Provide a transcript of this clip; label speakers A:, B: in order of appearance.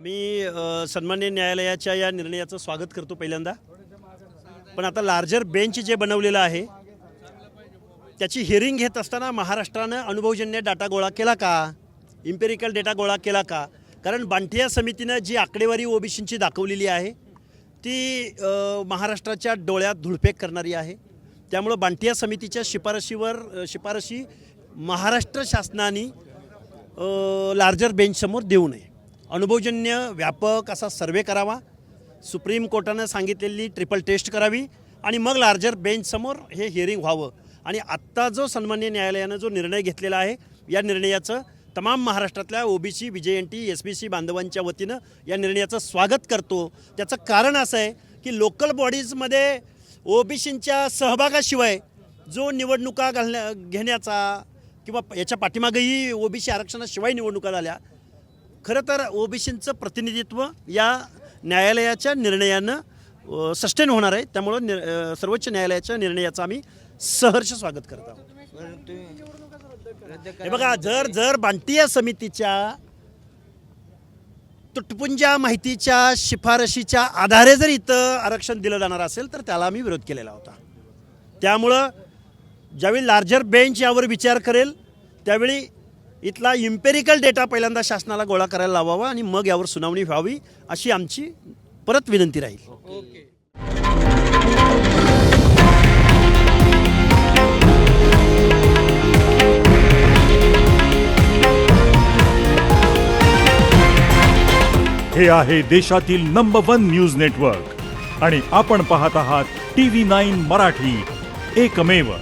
A: आम्ही सन्मान्य न्यायालयाच्या या निर्णयाचं स्वागत करतो पहिल्यांदा. पण आता लार्जर बेंच जे बनवलेलं आहे त्याची हिअरिंग घेत असताना महाराष्ट्रानं अनुभवजन्य डाटा गोळा केला का? इम्पेरिकल डेटा गोळा केला का? कारण बांटिया समितीनं जी आकडेवारी ओबीसींची दाखवलेली आहे ती महाराष्ट्राच्या डोळ्यात धुळफेक करणारी आहे. त्यामुळं बांटिया समितीच्या शिफारशीवर शिफारशी महाराष्ट्र शासनाने लार्जर बेंचसमोर देऊ नये. अनुभवजन्य व्यापक असा सर्वे करावा. सुप्रीम कोर्टानं सांगितलेली ट्रिपल टेस्ट करावी आणि मग लार्जर बेंचसमोर हे हिअरिंग व्हावं. आणि आत्ता जो सन्मान्य न्यायालयानं जो निर्णय घेतलेला आहे या निर्णयाचं तमाम महाराष्ट्रातल्या OBC B N T S B C बांधवांच्या वतीनं या निर्णयाचं स्वागत करतो. त्याचं कारण असं आहे की लोकल बॉडीजमध्ये ओबीसींच्या सहभागाशिवाय जो निवडणुका घालण्या घेण्याचा किंवा याच्या पाठीमागेही ओबीसी आरक्षणाशिवाय निवडणुका झाल्या खरं तर ओबीसींचं प्रतिनिधित्व या न्यायालयाच्या निर्णयानं सस्टेन होणार आहे. त्यामुळं नि सर्वोच्च न्यायालयाच्या निर्णयाचं आम्ही सहर्ष स्वागत करत आहोत. हे बघा जर जर बांटिया समितीच्या तुटपुंजा माहितीच्या शिफारशीच्या आधारे जर इथं आरक्षण दिलं जाणार असेल तर त्याला आम्ही विरोध केलेला होता. त्यामुळं ज्यावेळी लार्जर बेंच यावर विचार करेल त्यावेळी इथला इम्पेरिकल डेटा पहिल्यांदा शासनाला गोळा करायला लावावा आणि मग यावर सुनावणी व्हावी अशी आमची परत विनंती राहील.
B: हे आहे देशातील नंबर वन न्यूज नेटवर्क आणि आपण पाहत आहात टी व्ही नाईन मराठी. एकमेव